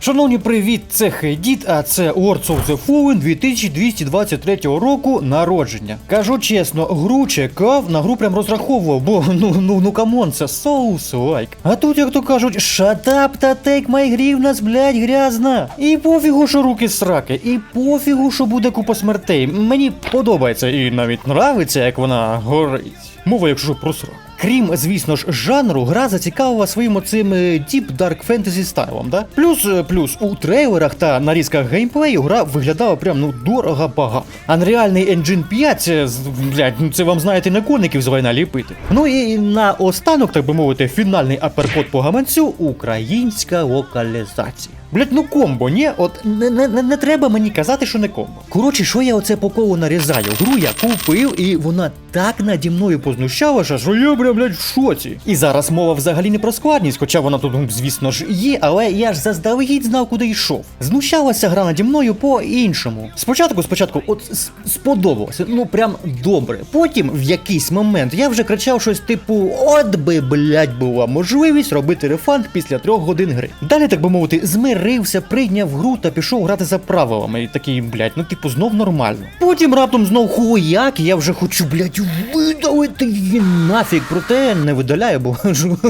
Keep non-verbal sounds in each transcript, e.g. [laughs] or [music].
Шановні, привіт, це Хейдіт, а це Words of the Fallen 2223 року народження. Кажу чесно, гру чекав, на гру прям розраховував, бо ну ну ну камон, це соус лайк. А тут, як то кажуть, shut up та take my грівнас, блядь, грязна. І пофігу, що руки сраки, і пофігу, що буде купа смертей. Мені подобається і навіть нравиться, як вона горить. Мова, якщо про сраку. Крім, звісно ж, жанру, гра зацікавила своїм оцим е, Deep Dark Fantasy стайлом, да? Плюс, е, плюс у трейлерах та нарізках геймплею гра виглядала прям ну дорого багато. Unrealний Engine 5, це, блядь, ну це вам знаєте не коників з війна ліпити. Ну і на останок, так би мовити, фінальний аперкот по гаманцю українська локалізація. Блять, ну комбо, ні? От не, не, не, треба мені казати, що не комбо. Коротше, що я оце по колу нарізаю? Гру я купив, і вона так наді мною познущалася, що я прям, блядь, в шоці. І зараз мова взагалі не про складність, хоча вона тут, звісно ж, є, але я ж заздалегідь знав, куди йшов. Знущалася гра наді мною по-іншому. Спочатку, спочатку, от сподобалося, ну прям добре. Потім в якийсь момент я вже кричав щось типу: от би, блядь, була можливість робити рефанд після трьох годин гри. Далі, так би мовити, змирився, прийняв гру та пішов грати за правилами. І такий, блядь, ну типу, знов нормально. Потім раптом знов хуяк, і я вже хочу, блядь, видалити її нафіг. Проте не видаляє, бо [laughs]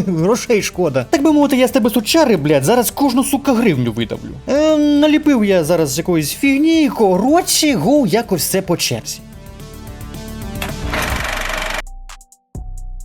грошей шкода. Так би мовити, я з тебе сучари, блядь, зараз кожну сука гривню видавлю. Е, наліпив я зараз якоїсь фігні, коротше, гоу якось все по черзі.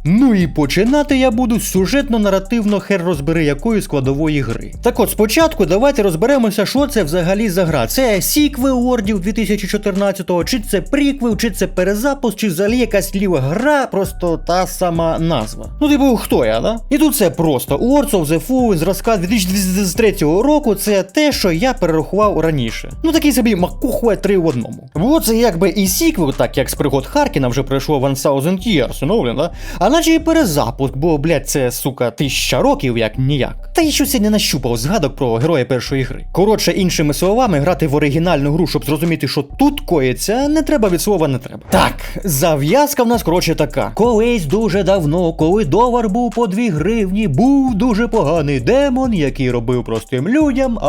Ну і починати я буду сюжетно-наративно хер розбери якої складової гри. Так от спочатку давайте розберемося, що це взагалі за гра. Це сіквел Ордів 2014-го, чи це приквел, чи це перезапуск, чи взагалі якась ліва гра, просто та сама назва. Ну, типу, хто я, да? І тут це просто Words of the Fallen зразка 2023 року це те, що я перерахував раніше. Ну такий собі макухує три в одному. Бо це якби і сіквел, так як з пригод Харкіна вже пройшло 1000 Years, ну, блін, да? А наче і перезапуск, бо, блядь, це, сука, тисяча років як ніяк. Та й щось я не нащупав згадок про героя першої гри. Коротше, іншими словами, грати в оригінальну гру, щоб зрозуміти, що тут коїться, не треба від слова не треба. Так, зав'язка в нас, коротше, така. Колись дуже давно, коли долар був по 2 гривні, був дуже поганий демон, який робив простим людям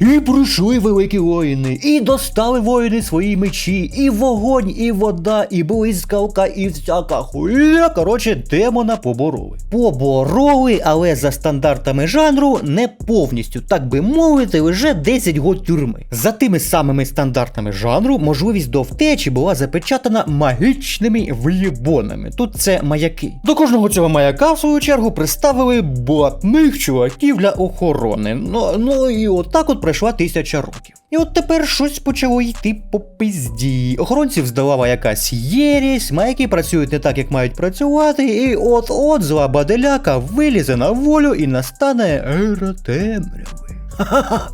І прийшли великі воїни, і достали воїни свої мечі, і вогонь, і вода, і блискавка, і всяка хуйня. Коротше, демона побороли. Побороли, але за стандартами жанру не повністю, так би мовити, лише 10 год тюрми. За тими самими стандартами жанру, можливість до втечі була запечатана магічними в'єбонами. Тут це маяки. До кожного цього маяка, в свою чергу, приставили блатних чуваків для охорони. Ну, ну і отак от пройшла тисяча років. І от тепер щось почало йти по пизді. Охоронців здолала якась єресь, маяки працюють не так, як мають працювати, і от-от зла баделяка вилізе на волю і настане ера темряви.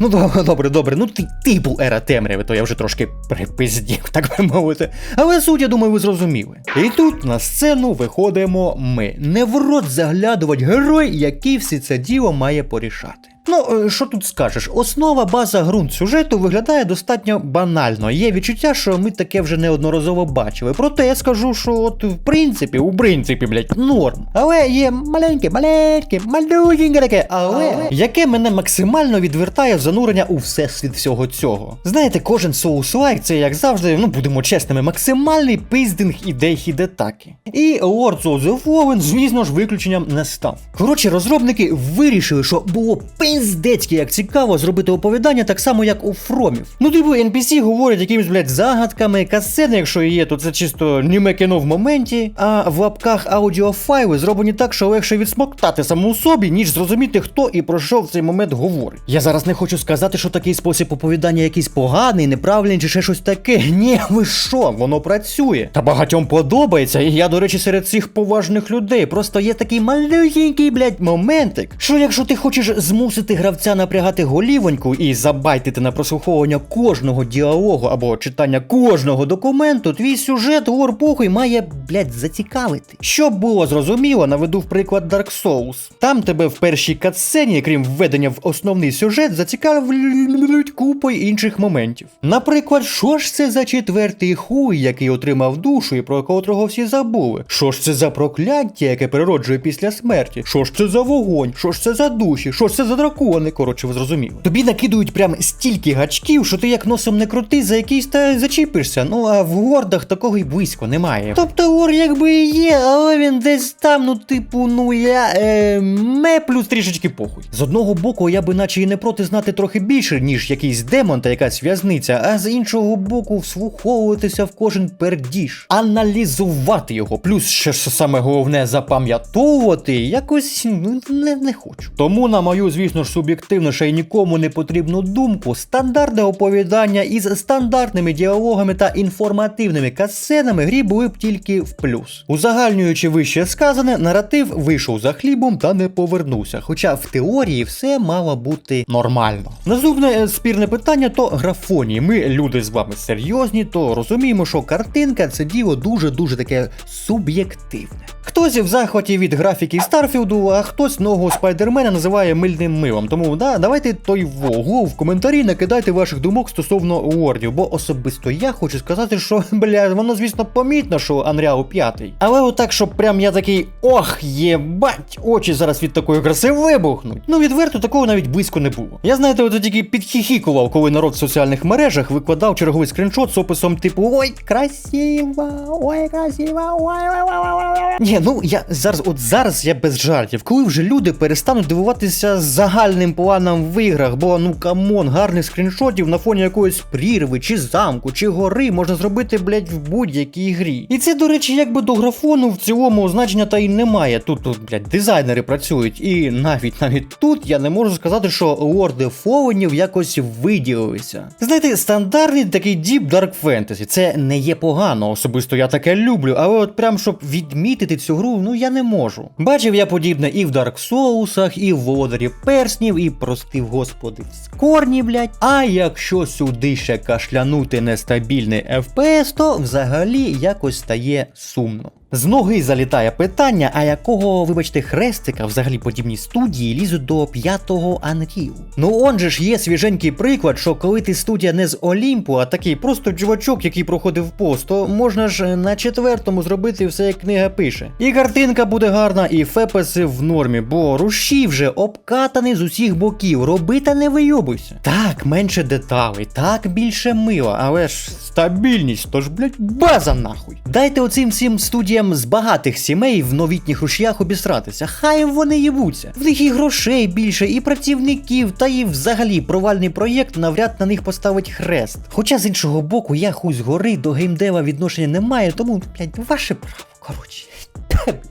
Ну добре, добре, добре. Ну ти типу ера темряви, то я вже трошки припиздів, так би мовити. Але суть, я думаю, ви зрозуміли. І тут на сцену виходимо ми. Не в рот заглядувать герой, який все це діло має порішати. Ну, е, що тут скажеш? Основа, база, ґрунт сюжету виглядає достатньо банально. Є відчуття, що ми таке вже неодноразово бачили. Проте я скажу, що от в принципі, у принципі, блядь, норм. Але є маленьке, маленьке, малюсіньке таке, але яке мене максимально відвертає занурення у всесвіт всього цього. Знаєте, кожен соус-лайк це, як завжди, ну будемо чесними, максимальний пиздинг ідей хідетаки. І Lords of the Fallen, звісно ж, виключенням не став. Коротше, розробники вирішили, що було пиздецьки як цікаво зробити оповідання так само, як у Фромів. Ну, типу, NPC говорять якимись, блядь, загадками, касцени, якщо є, то це чисто німе кіно в моменті. А в лапках аудіофайли зроблені так, що легше відсмоктати саму собі, ніж зрозуміти, хто і про що в цей момент говорить. Я зараз не хочу сказати, що такий спосіб оповідання якийсь поганий, неправильний чи ще щось таке. [laughs] Ні, ви що, воно працює. Та багатьом подобається, і я, до речі, серед цих поважних людей. Просто є такий малюсінький, блядь, моментик, що якщо ти хочеш змусити гравця напрягати голівоньку і забайтити на прослуховування кожного діалогу або читання кожного документу, твій сюжет лор похуй має, блядь, зацікавити. Щоб було зрозуміло, наведу в приклад Dark Souls. Там тебе в першій катсцені, крім введення в основний сюжет, зацікавлюють купою інших моментів. Наприклад, що ж це за четвертий хуй, який отримав душу і про котрого всі забули? Що ж це за прокляття, яке природжує після смерті? Що ж це за вогонь? Що ж це за душі? Що ж це за дракон? Дракони, коротше, ви зрозуміли. Тобі накидують прям стільки гачків, що ти як носом не крути, за якийсь та зачіпишся. Ну а в гордах такого й близько немає. Тобто гор якби і є, але він десь там, ну типу, ну я е, ме плюс трішечки похуй. З одного боку, я би наче і не проти знати трохи більше, ніж якийсь демон та якась в'язниця, а з іншого боку, вслуховуватися в кожен пердіж, аналізувати його, плюс ще що саме головне запам'ятовувати, якось ну, не, не хочу. Тому, на мою, звісно ж, суб'єктивну ще й нікому не потрібну думку, стандартне оповідання із стандартними діалогами та інформативними касценами грі були б тільки в плюс. Узагальнюючи вище сказане, наратив вийшов за хлібом та не повернувся. Хоча в теорії все мало бути нормально. Наступне е, спірне питання то графонії. Ми люди з вами серйозні, то розуміємо, що картинка це діло дуже-дуже таке суб'єктивне. Хтось в захваті від графіки Старфілду, а хтось нового спайдермена називає мильним милом. Тому да, давайте той вогу в коментарі накидайте ваших думок стосовно Уордів, бо особисто я хочу сказати, що [laughs] бля, воно звісно помітно, що Unreal 5. Але отак, щоб прям я такий ох, єбать, очі зараз від такої краси вибухнуть. Ну відверто такого навіть близько не було. Я знаєте, от тільки підхіхікував, коли народ в соціальних мережах викладав черговий скріншот з описом типу Ой, красиво, ой, красиво, ой, ой, ой, ой, ой. Ні, ну я зараз, от зараз я без жартів. Коли вже люди перестануть дивуватися загальним планом в іграх, бо ну камон, гарних скріншотів на фоні якоїсь прірви, чи замку, чи гори можна зробити, блять, в будь-якій грі. І це, до речі, якби до графону в цілому значення та й немає. Тут, тут, блять, дизайнери працюють, і навіть навіть тут я не можу сказати, що лорди Фоленів якось виділилися. Знаєте, стандартний такий діп Dark Fantasy. Це не є погано, особисто я таке люблю, але от прям щоб відмітити цю гру, ну я не можу. Бачив я подібне і в Dark Souls, і в Володарі Перснів, і простив господи Скорні, блять. А якщо сюди ще кашлянути нестабільний FPS, то взагалі якось стає сумно. З ноги залітає питання, а якого, вибачте, хрестика взагалі подібні студії лізуть до п'ятого Unreal? Ну он же ж є свіженький приклад, що коли ти студія не з Олімпу, а такий просто чувачок, який проходив пост, то можна ж на четвертому зробити все, як книга пише. І картинка буде гарна, і фепеси в нормі, бо рушій вже обкатаний з усіх боків, роби та не вийобуйся. Так, менше деталей, так більше мила, але ж стабільність, то ж, блять, база нахуй. Дайте оцим всім студіям з багатих сімей в новітніх рушіях обісратися. Хай вони їбуться. В них і грошей більше, і працівників, та і взагалі провальний проєкт навряд на них поставить хрест. Хоча з іншого боку, я хуй згори до геймдева відношення не маю, тому, блядь, ваше право, коротше.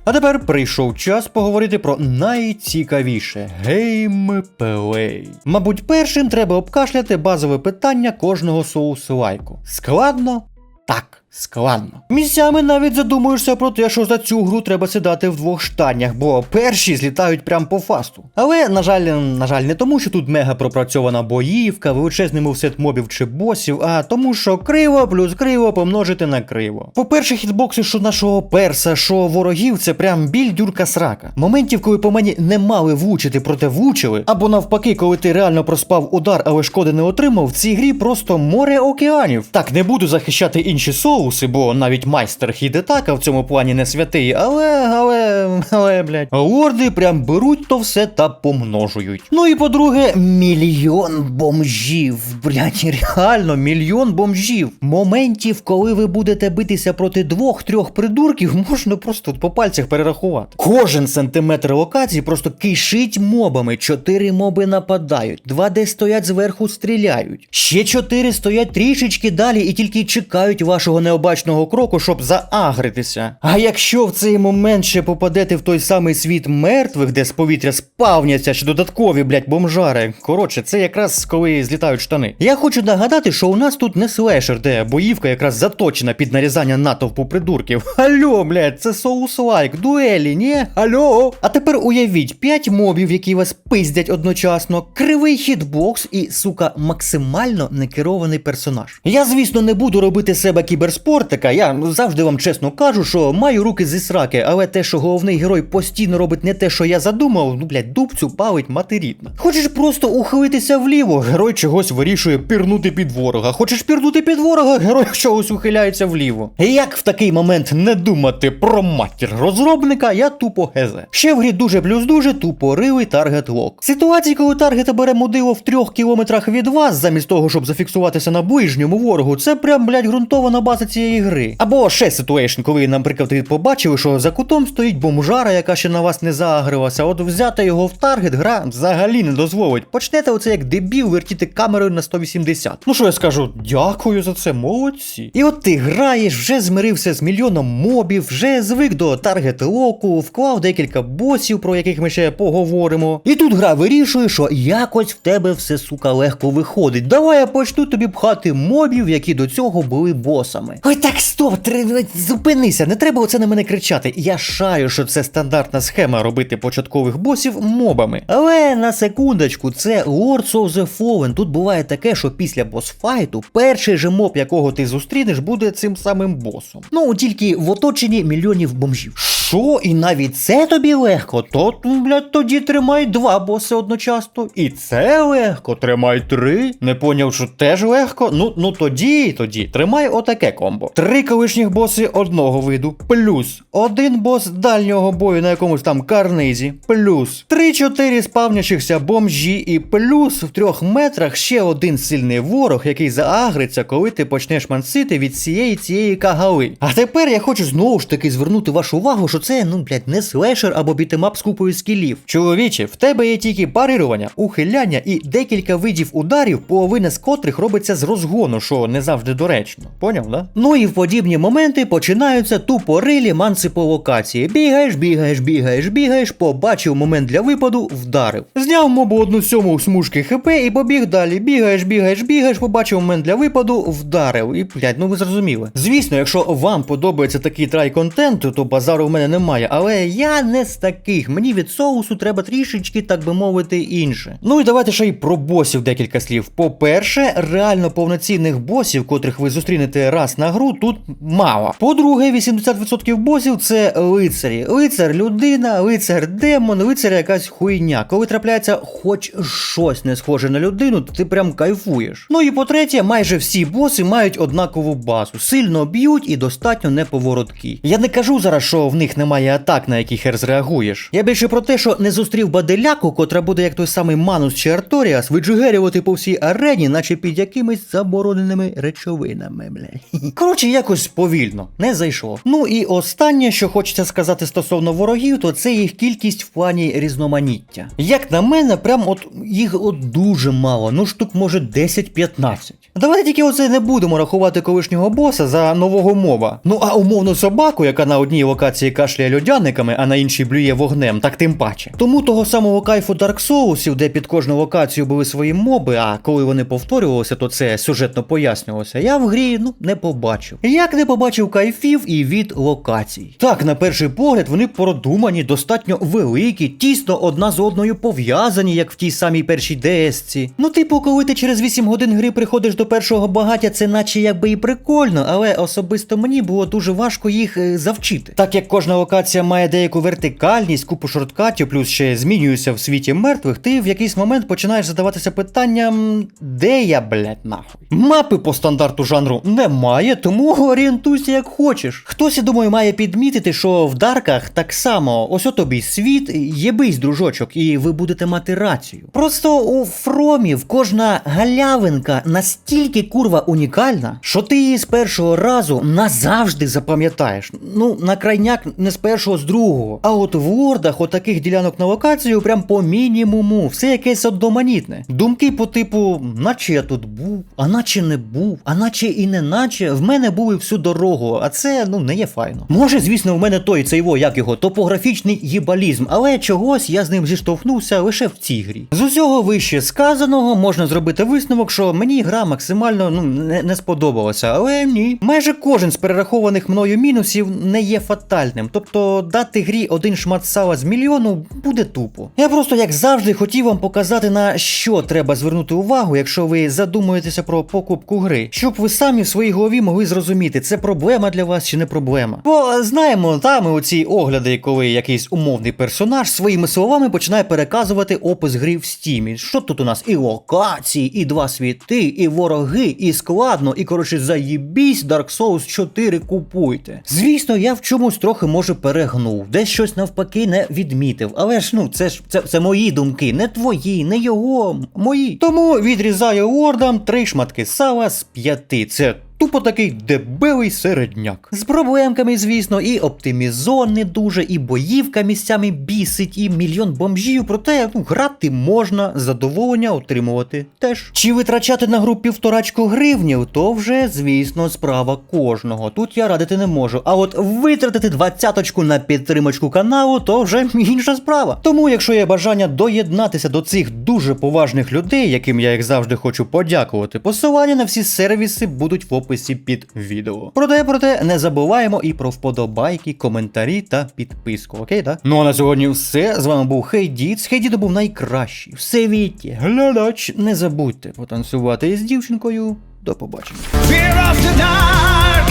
А тепер прийшов час поговорити про найцікавіше геймплей. Мабуть, першим треба обкашляти базове питання кожного соус-лайку. Складно? Так. Складно. Місцями навіть задумуєшся про те, що за цю гру треба сідати в двох штанях, бо перші злітають прям по фасту. Але, на жаль, на жаль, не тому, що тут мега пропрацьована боївка, величезний мувсет мобів чи босів, а тому, що криво плюс криво помножити на криво. По-перше, хітбокси, що нашого перса, що ворогів, це прям біль дюрка срака. Моментів, коли по мені не мали влучити, проте влучили, або навпаки, коли ти реально проспав удар, але шкоди не отримав, в цій грі просто море океанів. Так, не буду захищати інші соуси, бо навіть майстер Хідетака в цьому плані не святий, але, але, але, блядь, лорди прям беруть то все та помножують. Ну і по-друге, мільйон бомжів. Блядь, реально мільйон бомжів. Моментів, коли ви будете битися проти двох-трьох придурків, можна просто по пальцях перерахувати. Кожен сантиметр локації просто кишить мобами. Чотири моби нападають, два де стоять зверху, стріляють. Ще чотири стоять трішечки далі і тільки чекають вашого необачного кроку, щоб заагритися. А якщо в цей момент ще попадете в той самий світ мертвих, де з повітря спавняться ще додаткові, блять, бомжари. Коротше, це якраз коли злітають штани. Я хочу нагадати, що у нас тут не слешер, де боївка якраз заточена під нарізання натовпу придурків. Алло, блять, це соус-лайк, дуелі, ні? Алло. А тепер уявіть 5 мобів, які вас пиздять одночасно, кривий хітбокс і, сука, максимально некерований персонаж. Я, звісно, не буду робити себе кіберспортом, спортика, я завжди вам чесно кажу, що маю руки зі сраки, але те, що головний герой постійно робить не те, що я задумав, ну блядь, дубцю палить матерітно. Хочеш просто ухилитися вліво, герой чогось вирішує пірнути під ворога. Хочеш пірнути під ворога, герой [laughs] чогось ухиляється вліво. І як в такий момент не думати про матір розробника, я тупо гезе. Ще в грі дуже плюс дуже тупорилий таргет лок. Ситуації, коли таргета бере мудило в трьох кілометрах від вас, замість того, щоб зафіксуватися на ближньому ворогу, це прям, блядь, ґрунтована база цієї гри. Або ще ситуейшн, коли, наприклад, ви побачили, що за кутом стоїть бомжара, яка ще на вас не заагрилася. От взяти його в таргет гра взагалі не дозволить. Почнете оце як дебіл вертіти камерою на 180. Ну що я скажу, дякую за це, молодці. І от ти граєш, вже змирився з мільйоном мобів, вже звик до таргет локу, вклав декілька босів, про яких ми ще поговоримо. І тут гра вирішує, що якось в тебе все сука легко виходить. Давай я почну тобі пхати мобів, які до цього були босами. Ой, так стоп, треба зупинися, не треба оце на мене кричати. Я шаю, що це стандартна схема робити початкових босів мобами. Але на секундочку, це Lords of the Fallen. Тут буває таке, що після босфайту перший же моб, якого ти зустрінеш, буде цим самим босом. Ну тільки в оточенні мільйонів бомжів. Що? І навіть це тобі легко? То, блядь, тоді тримай два боси одночасно. І це легко, тримай три. Не поняв, що теж легко. Ну, ну тоді, тоді, тримай отаке комбо. Три колишніх боси одного виду, плюс один бос дальнього бою на якомусь там карнизі, плюс три-чотири спавнячихся бомжі, і плюс в трьох метрах ще один сильний ворог, який заагриться, коли ти почнеш мансити від цієї цієї кагали. А тепер я хочу знову ж таки звернути вашу увагу, що це, ну, блядь, не слешер або бітемап з купою скілів. Чоловіче, в тебе є тільки парирування, ухиляння і декілька видів ударів, половина з котрих робиться з розгону, що не завжди доречно. Поняв, да? Ну і в подібні моменти починаються тупорилі манси по локації. Бігаєш, бігаєш, бігаєш, бігаєш, побачив момент для випаду, вдарив. Зняв мобу одну сьому смужки хп і побіг далі. Бігаєш, бігаєш, бігаєш, побачив момент для випаду, вдарив. І, блядь, ну ви зрозуміли. Звісно, якщо вам подобається такий трай контенту, то базару в мене немає. Але я не з таких. Мені від соусу треба трішечки, так би мовити, інше. Ну і давайте ще й про босів декілька слів. По-перше, реально повноцінних босів, котрих ви зустрінете раз на гру, тут мало. По-друге, 80% босів це лицарі. Лицар людина, лицар демон, лицар якась хуйня. Коли трапляється хоч щось не схоже на людину, то ти прям кайфуєш. Ну і по-третє, майже всі боси мають однакову базу. Сильно б'ють і достатньо неповороткі. Я не кажу зараз, що в них немає атак, на які хер зреагуєш. Я більше про те, що не зустрів баделяку, котра буде як той самий Манус чи Арторіас, виджигерювати по всій арені, наче під якимись забороненими речовинами, блядь. [laughs] Коротше, якось повільно, не зайшло. Ну і останнє, що хочеться сказати стосовно ворогів, то це їх кількість в плані різноманіття. Як на мене, прям от їх от дуже мало, ну штук може 10-15. Давайте тільки оце не будемо рахувати колишнього боса за нового моба. Ну а умовну собаку, яка на одній локації кашляє льодяниками, а на іншій блює вогнем, так тим паче. Тому того самого кайфу Dark Souls, де під кожну локацію були свої моби, а коли вони повторювалися, то це сюжетно пояснювалося. Я в грі ну не побачив. Як не побачив кайфів і від локацій. Так, на перший погляд, вони продумані, достатньо великі, тісно одна з одною пов'язані, як в тій самій першій ДСці. Ну, типу, коли ти через 8 годин гри приходиш до першого багаття, це наче якби і прикольно, але особисто мені було дуже важко їх е, завчити. Так як кожна локація має деяку вертикальність, купу шорткатів, плюс ще змінюється в світі мертвих, ти в якийсь момент починаєш задаватися питанням, де я, блядь, нахуй. Мапи по стандарту жанру немає, тому орієнтуйся як хочеш. Хтось, я думаю, має підмітити, що в дарках так само, ось тобі світ, єбись, дружочок, і ви будете мати рацію. Просто у Фромів кожна галявинка настільки курва унікальна, що ти її з першого разу назавжди запам'ятаєш. Ну, на крайняк не з першого, з другого. А от в вордах отаких ділянок на локацію прям по мінімуму, все якесь одноманітне. Думки по типу, наче я тут був, а наче не був, а наче і не наче, в мене були всю дорогу, а це ну не є файно. Може, звісно, в мене той цей во, як його, топографічний їбалізм, але чогось я з ним зіштовхнувся лише в цій грі. З усього вище сказаного можна зробити висновок, що мені гра максимально максимально ну не, не сподобалося. Але ні, майже кожен з перерахованих мною мінусів не є фатальним. Тобто дати грі один шмат сала з мільйону буде тупо. Я просто як завжди хотів вам показати на що треба звернути увагу, якщо ви задумуєтеся про покупку гри, щоб ви самі в своїй голові могли зрозуміти, це проблема для вас чи не проблема. Бо знаємо, та ми оці огляди, коли якийсь умовний персонаж своїми словами починає переказувати опис гри в стімі. Що тут у нас? І локації, і два світи, і вороги, і складно, і коротше заїбісь Dark Souls 4 купуйте. Звісно, я в чомусь трохи може перегнув, десь щось навпаки не відмітив. Але ж ну це ж це, це мої думки, не твої, не його, мої. Тому відрізаю ордам три шматки сала з п'яти. Це Тупо такий дебелий середняк. З проблемками, звісно, і оптимізон не дуже, і боївка місцями бісить, і мільйон бомжів. Проте ну, грати можна, задоволення отримувати теж. Чи витрачати на гру півторачку гривнів, то вже, звісно, справа кожного. Тут я радити не можу. А от витратити двадцяточку на підтримочку каналу, то вже інша справа. Тому, якщо є бажання доєднатися до цих дуже поважних людей, яким я як завжди хочу подякувати, посилання на всі сервіси будуть в описі під відео. Проте, проте, не забуваємо і про вподобайки, коментарі та підписку. Окей, так? Ну а на сьогодні все. З вами був Хейдіц. Хейдіт був найкращий в світі. Глядач, не забудьте потанцювати із дівчинкою. До побачення. Fear of the dark,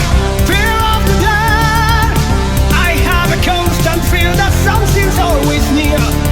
fear of the dark. I have a constant fear that something's always near.